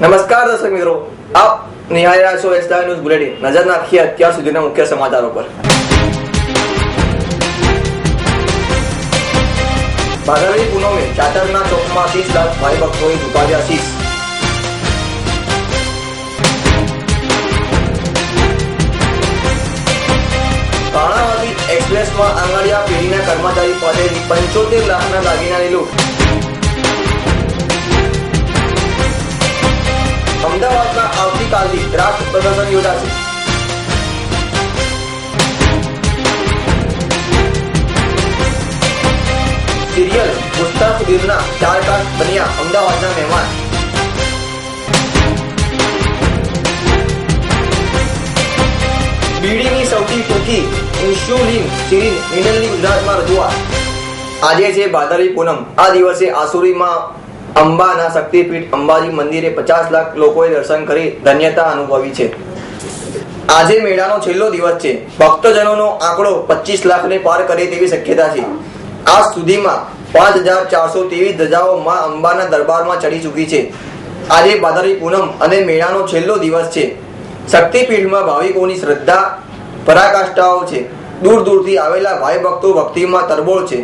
નમસ્કાર દર્શક મિત્રો. આપ નિહાળી રહ્યા છો એસ ન્યૂઝ બુલેટિન. નજર નાખીએ અત્યાર સુધીના મુખ્ય સમાચારો પર. ભાદરવી પૂનમે ચાતરના ચોકમાં ત્રીસ લાખ ભાઈ ભક્તોએ ઝુકાવ્યા શીશ. કર્ણાવતી એક્સપ્રેસમાં આંગળીયા પેઢીના કર્મચારી પદે પંચોતેર લાખના દાગીનાની રાષ્ટ્ર પ્રદર્શન યોજાશે સિરિયલ મુસ્તાક ચાર ચારકાર બન્યા અમદાવાદના મહેમાન બીડીની સૌથી ટૂંકી ઇન્સ્યુલિન સિરીન નિડલની ગુજરાતમાં રજૂઆત. આજે છે ભાદરવી પૂનમ. આ દિવસે આસુરીમાં અંબાના શક્તિપીઠ અંબાજી મંદિરે પચાસ લાખ લોકોએ દર્શન કરી ધન્યતા અનુભવી છે. આજે મેળાનો છેલ્લો દિવસ છે. ભક્તજનોનો આંકડો પચીસ લાખને પાર કરે તેવી શક્યતા છે. આજ સુધીમાં પાંચ હજાર ચારસો ત્રેવીસ ધજાઓ માં અંબાના દરબારમાં ચડી ચૂકી છે. આજે ભાદરવી પૂનમ અને મેળાનો છેલ્લો દિવસ છે. શક્તિપીઠમાં ભાવિકોની શ્રદ્ધા પરાકાષ્ઠાઓ છે. દૂર દૂરથી આવેલા ભાઈ ભક્તો ભક્તિમાં તરબોળ છે.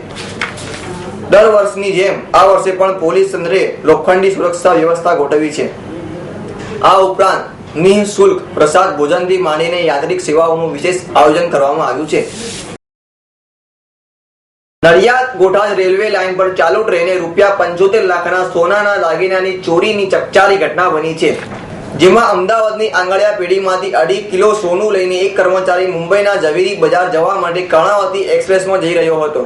દર વર્ષની જેમ આ વર્ષે પણ પોલીસ તંત્રે લોખંડી સુરક્ષા વ્યવસ્થા ગોઠવી છે. આ ઉપરાંત નિઃશુલ્ક પ્રસાદ ભોજનથી માંડીને યાંત્રિક સેવાઓનું વિશેષ આયોજન કરવામાં આવ્યું છે. નડિયાદ ગોઠાજ રેલવે લાઇન પર ચાલુ ટ્રેને રૂપિયા પંચોતેર લાખના સોનાના દાગીનાની ચોરીની ચકચારી ઘટના બની છે. જેમાં અમદાવાદની આંગળિયા પેઢીમાંથી અઢી કિલો સોનું લઈને એક કર્મચારી મુંબઈના ઝવેરી બજાર જવા માટે કર્ણાવતી એક્સપ્રેસમાં જઈ રહ્યો હતો.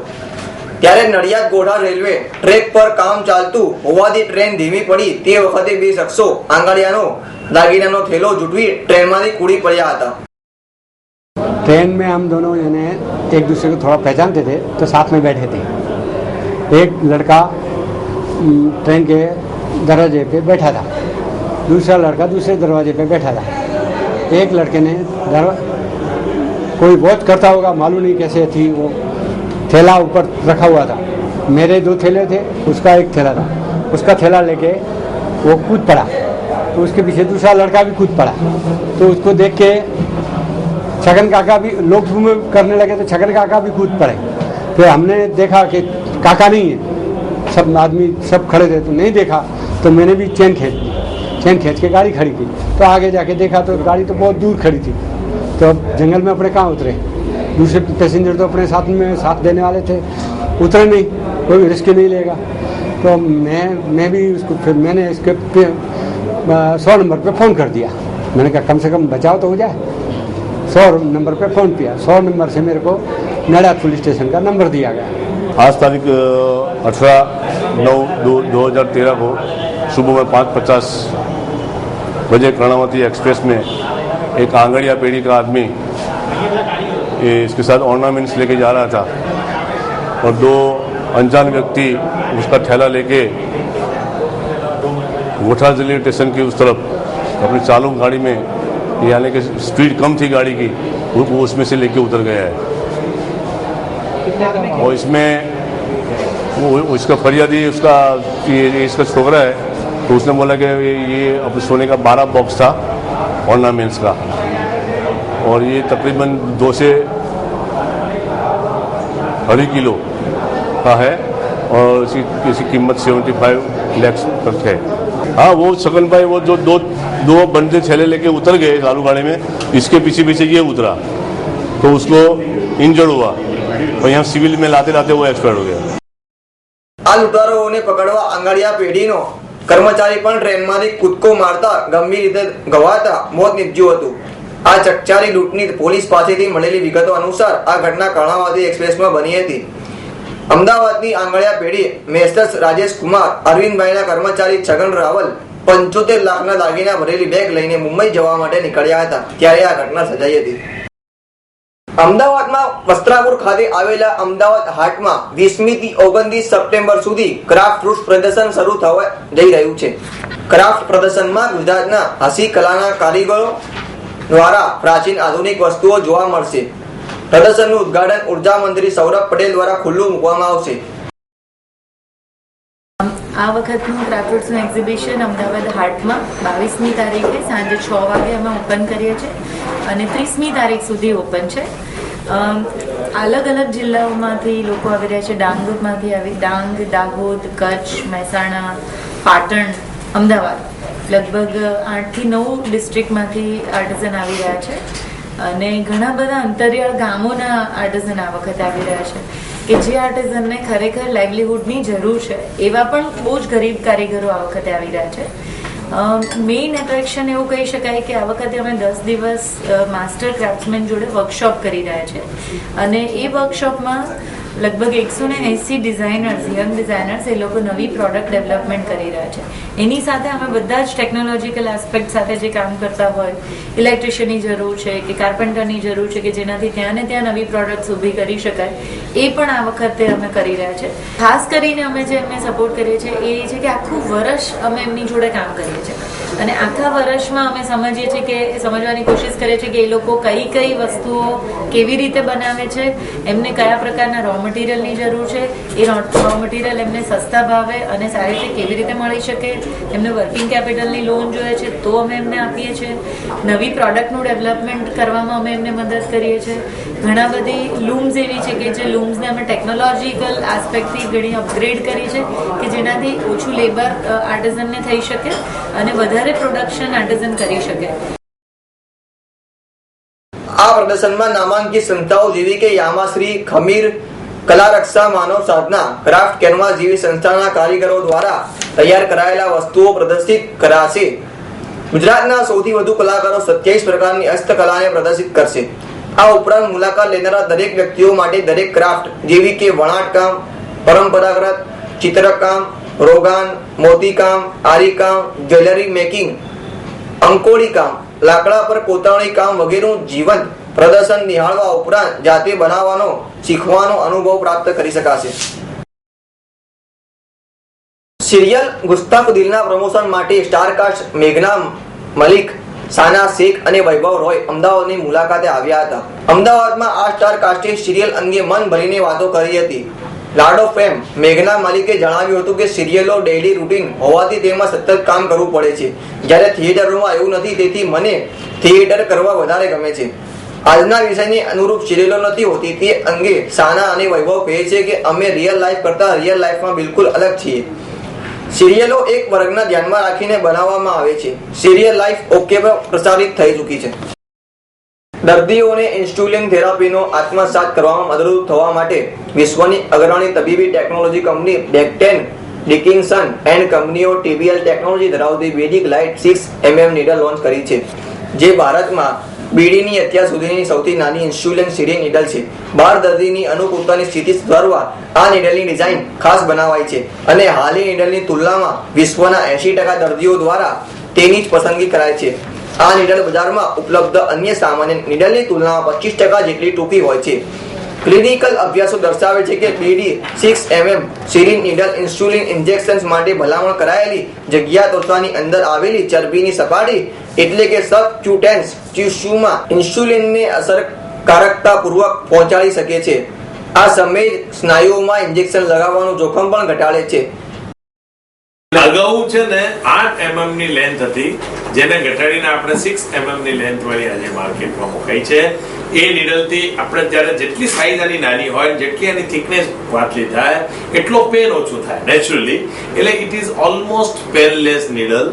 ત્યારે નડિયાદ ગોઠા રેલવે ટ્રેક પર કામ ચાલતું હોવાથી ટ્રેન ધીમી પડી તે વખતે બે શખ્સો આંગળિયાનો દાગીનાનો થેલો જુટવી ટ્રેનમાંથી કૂદી પડ્યા હતા ट्रेन में हम दोनों यानी एक दूसरे को थोड़ा पहचानते थे तो साथ में बैठे थे एक लड़का हम्म, ट्रेन के दरवाजे पे बैठा था दूसरा लड़का दूसरे दरवाजे पे बैठा था एक लड़के ने दरवा कोई वॉच करता होगा मालूम नहीं कैसे थी वो थैला ऊपर रखा हुआ था। मेरे दो थैले थे, उसका एक थैला था। उसका थैला लेके वो कूद पड़ा। तो उसके पीछे दूसरा लड़का भी कूद पड़ा। तो उसको देख के छगन काका भी लोग करने लगे तो छगन काका भी कूद पड़े। फिर हमने देखा कि काका नहीं है। सब आदमी सब खड़े थे तो नहीं देखा। तो मैंने भी चैन खींच दी चैन खींच के गाड़ी खड़ी की। तो आगे जाके देखा तो गाड़ी तो बहुत दूर खड़ी थी। तो अब जंगल में अपने कहाँ उतरे? दूसरे पैसेंजर तो अपने साथ में साथ देने वाले थे। उतरे नहीं, कोई रिस्क नहीं लेगा। तो मैं मैं भी उसको फिर मैंने इसके सौ नंबर पे फ़ोन कर दिया। मैंने कहा, कम से कम बचाव तो हो जाए। सौ नंबर पे फ़ोन किया। सौ नंबर से मेरे को नड़ाद पुलिस स्टेशन का नंबर दिया गया। आज तारीख अठारह नौ दो दो हज़ार तेरह को सुबह में पाँच पचास बजे कर्णावती एक्सप्रेस में एक आंगड़िया पेड़ी का आदमी इसके साथ ऑर्नामेंट्स लेके जा रहा था। और दो अनजान व्यक्ति उसका थैला लेके गोठा ज़िले स्टेशन की उस तरफ़ अपनी चालू गाड़ी में यानी कि स्पीड कम थी गाड़ी की वो उसमें से लेके उतर गया है। और इसमें वो इसका फरियादी उसका ये ये इसका छोकरा है तो उसने बोला कि ये ये अपने सोने का बारह बॉक्स था ऑर्नामेंट्स का। और ये तकरीबन दो से अढ़ी किलो का है और इसकी इसकी कीमत सेवेंटी फाइव लैक्स तक है हाँ वो छगन भाई वो जो दो दो बंदे थैले लेके उतर गए चालू गाड़ी में इसके पीछे पीछे ये उतरा तो उसको इंजर्ड हुआ और यहाँ सिविल में लाते लाते वो एक्सपायर हो गया આ લૂંટારોઓને પકડવા આંગળિયા પેઢીનો કર્મચારી પણ ટ્રેનમાંથી કૂદકો મારતા ગંભીર રીતે ઘવાતા મોત નીપજ્યું હતું આ ચકચારી લૂંટની પોલીસ પાસેથી મળેલી વિગતો અનુસાર આ ઘટના કર્ણાવતી એક્સપ્રેસમાં બની હતી. અમદાવાદની આંગળિયા પેઢી મેસ્ટર્સ રાજેશ કુમાર, અરવિંદભાઈના કર્મચારી છગન રાવલ પંચોતેર લાખના દાગીના ભરેલી બેગ લઈને મુંબઈ જવા માટે નીકળ્યા હતા, ત્યારે આ ઘટના સર્જાઈ હતી. અમદાવાદમાં વસ્ત્રાપુર ખાતે આવેલા અમદાવાદ હાટમાં વીસમી થી ઓગણત્રીસ સપ્ટેમ્બર સુધી ક્રાફ્ટ ફ્રૂટ પ્રદર્શન શરૂ થવા જઈ રહ્યું છે. ક્રાફ્ટ પ્રદર્શનમાં ગુજરાતના હસી કલાના કારીગરો દ્વારા પ્રાચીન આધુનિક વસ્તુઓ જોવા મળશે. પ્રદર્શનનું ઉદ્ઘાટન ઊર્જા મંત્રી સૌરભ પટેલ દ્વારા ખુલ્લું મૂકવામાં આવશે. આ વખતનું ક્રાફ્ટનું એક્ઝિબિશન અમદાવાદ હાટમાં બાવીસમી તારીખે સાંજે છ વાગે અમે ઓપન કરીએ છીએ અને ત્રીસમી તારીખ સુધી ઓપન છે. અલગ અલગ જિલ્લાઓમાંથી લોકો આવી રહ્યા છે. ડાંગમાંથી આવી ડાંગ, દાહોદ, કચ્છ, મહેસાણા, પાટણ, અમદાવાદ. લગભગ આઠથી નવ ડિસ્ટ્રિક્ટમાંથી આર્ટિઝન આવી રહ્યા છે. અને ઘણા બધા અંતરિયાળ ગામોના આર્ટિઝન આ વખતે આવી રહ્યા છે. કે જે આર્ટિઝનને ખરેખર લાઇવલીહુડની જરૂર છે, એવા પણ બહુ જ ગરીબ કારીગરો આ વખતે આવી રહ્યા છે. મેઇન એટ્રેક્શન એવું કહી શકાય કે આ વખતે અમે દસ દિવસ માસ્ટર ક્રાફ્ટમેન જોડે વર્કશોપ કરી રહ્યા છે. અને એ વર્કશોપમાં લગભગ એકસો ને એંસી ડિઝાઇનર્સ યંગ ડિઝાઇનર્સ એ લોકો નવી પ્રોડક્ટ ડેવલપમેન્ટ કરી રહ્યા છે. એની સાથે અમે બધા જ ટેકનોલોજીકલ આસ્પેક્ટ સાથે જે કામ કરતા હોય ઇલેક્ટ્રિશિયનની જરૂર છે કે કાર્પેન્ટરની જરૂર છે કે જેનાથી ત્યાં ને ત્યાં નવી પ્રોડક્ટ્સ ઊભી કરી શકાય, એ પણ આ વખતે અમે કરી રહ્યા છે. ખાસ કરીને અમે જે એમને સપોર્ટ કરીએ છીએ એ છે કે આખું વર્ષ અમે એમની જોડે કામ કરીએ છીએ. અને આખા વર્ષમાં અમે સમજીએ છીએ કે, સમજવાની કોશિશ કરીએ છીએ કે એ લોકો કઈ કઈ વસ્તુઓ કેવી રીતે બનાવે છે, એમને કયા પ્રકારના રો મટીરિયલની જરૂર છે, એ રો મટીરિયલ એમને સસ્તા ભાવે અને સારી રીતે કેવી રીતે મળી શકે, એમને વર્કિંગ કેપિટલની લોન જોઈએ છે, તો અમે એમને આપીએ છીએ. નવી પ્રોડક્ટનું ડેવલપમેન્ટ કરવામાં અમે એમને મદદ કરીએ છીએ. ઘણા બધી લૂમ્સ એવી છે કે જે લૂમ્સને અમે ટેકનોલોજીકલ આસ્પેક્ટથી ઘણી અપગ્રેડ કરી છે કે જેનાથી ઓછું લેબર આર્ટિઝનને થઈ શકે અને વધારે પ્રોડક્શન આર્ટિઝન કરી શકે. આ પ્રદર્શનમાં નામાંકિત સંસ્થાઓ જેવી કે યામાશ્રી, ખમીર, કલા, રક્ષા, માનવ સાધના ક્રાફ્ટ કેનવાસ જેવી સંસ્થાના કારીગરો દ્વારા તૈયાર કરાયેલા વસ્તુઓ પ્રદર્શિત કરાશે. ગુજરાતના સૌથી વધુ કલાકારો સત્યાવીસ પ્રકારની હસ્તકલાને પ્રદર્શિત કરશે. આ ઉપરાંત મુલાકાત લેનારા દરેક વ્યક્તિઓ માટે દરેક ક્રાફ્ટ, જેવી કે વણાટકામ પરંપરાગત ચિત્રકામ, રોગાન, મોતીકામ, આરીકામ, જ્વેલરી મેકિંગ અંકોળી કામ, લાકડા પર કોતરણી કામ વગેરેનું જીવંત પ્રદર્શન નિહાળવા ઉપરાંત જાતે બનાવવાનો, શીખવાનો અનુભવ પ્રાપ્ત કરી શકાશે. સિરિયલ ગુસ્તાફ દિલના પ્રમોશન માટે સ્ટારકાસ્ટ મેઘના મલિક સાના શેખ અને વૈભવ રોય અમદાવાદની મુલાકાતે આવ્યા હતા. અમદાવાદમાં આ સ્ટાર કાસ્ટિંગ સિરિયલ અંગે મન ભરીને વાતો કરી હતી. ઓફ ફેમ મેઘના માલિકે જણાવ્યું હતું કે સિરિયલો ડેઇલી રૂટીન હોવાથી તેમાં સતત કામ કરવું પડે છે. જ્યારે થિયેટરોમાં એવું નથી, તેથી મને થિયેટર કરવા વધારે ગમે છે. આજના વિષયની અનુરૂપ સિરિયલો નથી હોતી. તે અંગે સાના અને વૈભવ કહે છે કે અમે રિયલ લાઈફ કરતા રિયલ લાઈફમાં બિલકુલ અલગ છીએ. સિરિયલો એક વર્ગના ધ્યાનમાં રાખીને બનાવવામાં આવે છે. સિરિયલ લાઈફ ઓકે પર પ્રસારિત થઈ ચૂકી છે. દર્દીઓને ઇન્સ્યુલિન થેરાપીનો આત્મસાત કરવામાં મદદરૂપ થવા માટે વિશ્વની અગ્રણી તબીબી technology company Becton Dickinson and કંપનીઓ ટીબીએલ ટેકનોલોજી ધરાવતી વેદિક light six MM needle launch કરી છે. જે ભારતમાં બીડીની અત્યાર સુધીની સૌથી નાની ઇન્સ્યુલિન સિરિંગ નીડલ છે. બાર દર્દીની અનુકૂળતાની સ્થિતિ સુધારવા આ નીડલની ડિઝાઇન ખાસ બનાવાઈ છે અને હાલની નીડલની તુલનામાં વિશ્વના એંશી ટકા દર્દીઓ દ્વારા તેની જ પસંદગી કરાય છે. આ નીડલ બજારમાં ઉપલબ્ધ અન્ય સામાન્ય નીડલની તુલનામાં પચીસ ટકા જેટલી ટૂંકી હોય છે. ક્લિનિકલ અભ્યાસો દર્શાવે છે કે BD six mm syringe needle insulin injections માટે ભલામણ કરાયેલી જગ્યા ત્વચાની અંદર આવેલી ચરબીની સપાટી એટલે કે સબક્યુટેન્સ ટિશ્યુમાં ઇન્સ્યુલિનને અસરકારકતા પૂર્વક પહોંચાડી શકે છે. આ સમય સ્નાયુઓમાં ઇન્જેક્શન લગાવવાનું જોખમ પણ ઘટાડે છે. અગાઉ છે ને આઠ એમએમની લેન્થ હતી, જેને ઘટાડીને આપણે સિક્સ એમએમની લેન્થ વાળી આજે માર્કેટમાં મુકાઈ છે. એ નીડલથી આપણે જ્યારે જેટલી સાઈઝ આની નાની હોય જેટલી આની થિકનેસ વાતલી થાય, એટલો પેન ઓછું થાય નેચરલી એટલે it is almost painless needle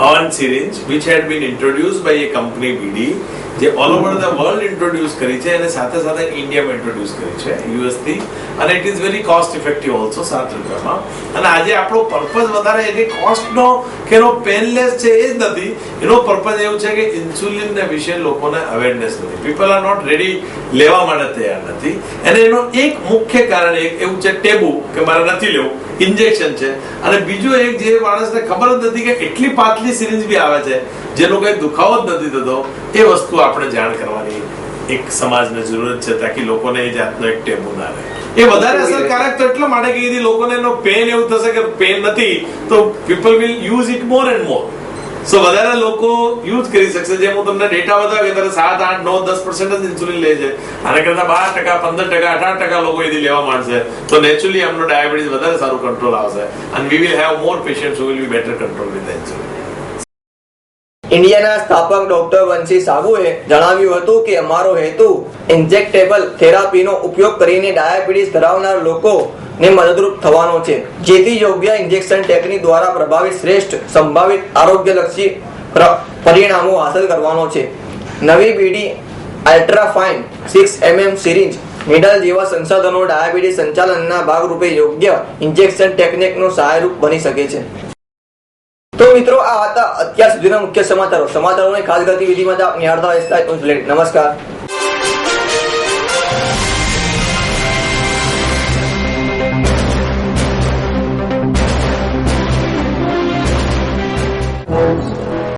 on syringe which had been introduce by a company BD જે all over the world introduce કરી છે અને સાથે સાથે ઇન્ડિયામાં ઇન્ટ્રોડ્યુસ કરી છે યુએસથી અને it is very cost effective also સાત રૂપિયામાં. અને આજે આપણો પર્પઝ વધારે એની કોસ્ટનો કે એનો પેનલેસ છે એ જ નથી. એનો પર્પઝ એવું છે કે ઇન્સ્યુલિન ને વિશે લોકોને અવેરનેસ નથી. પીપલ આર નોટ રેડી લેવા માટે તૈયાર નથી. અને એનો એક મુખ્ય કારણ એક એવું છે ટેબુ, કે મારે નથી લેવું. ઇન્જેક્શન છે. અને બીજું એક જે માણસને ખબર જ નથી કે એટલી પાતલી સિરિંજ બી આવે છે જેનો કોઈ દુખાવો જ નથી થતો, એ વસ્તુ આપણે જાણ કરવાની એક સમાજને જરૂરત છે, તાકી લોકોને એ જાતનો એક ટેબુ ના રહે. એ વધારે અસરકારક તો એટલા માટે કે લોકોને એનો પેન એવું થશે કે પેન નથી, તો people will use it more and more so વધારે લોકો યુઝ કરી શકશે. જેમ હું તમને ડેટા બતાવ્યો કે સાત, આઠ, નવ, દસ પર્સન્ટ જ ઇન્સ્યુલિન લે છે. આના કરતા બાર ટકા, પંદર ટકા, અઢાર ટકા લોકો એથી લેવા માંડશે. તો નેચરલી એમનો ડાયાબિટીસ વધારે સારું કંટ્રોલ આવશે. અને we will have more patient will be better control with insulin ઇન્ડિયાના સ્થાપક ડોક્ટર વંશી સાબુએ જણાવ્યું હતું કે અમારો હેતુ ઇન્જેક્ટેબલ થેરાપીનો ઉપયોગ કરીને ડાયાબિટીસ ધરાવનાર લોકોને મદદરૂપ થવાનો છે. જેથી યોગ્ય ઇન્જેક્શન ટેકનિક દ્વારા પ્રભાવિત શ્રેષ્ઠ, સંભવિત આરોગ્યલક્ષી પરિણામો હાંસલ કરવાનો છે. નવી BD ultrafine six mm syringe needle જેવા સંસાધનો ડાયાબિટીસ સંચાલનના ભાગરૂપે યોગ્ય ઇન્જેક્શન ટેકનિકનું સહાયરૂપ બની શકે છે. તો મિત્રો, આ હતા અત્યાર સુધીના મુખ્ય સમાચારો. સમાચારોની ખાસ ગતિવિધિમાં આપ નિહાળતા નમસ્કાર.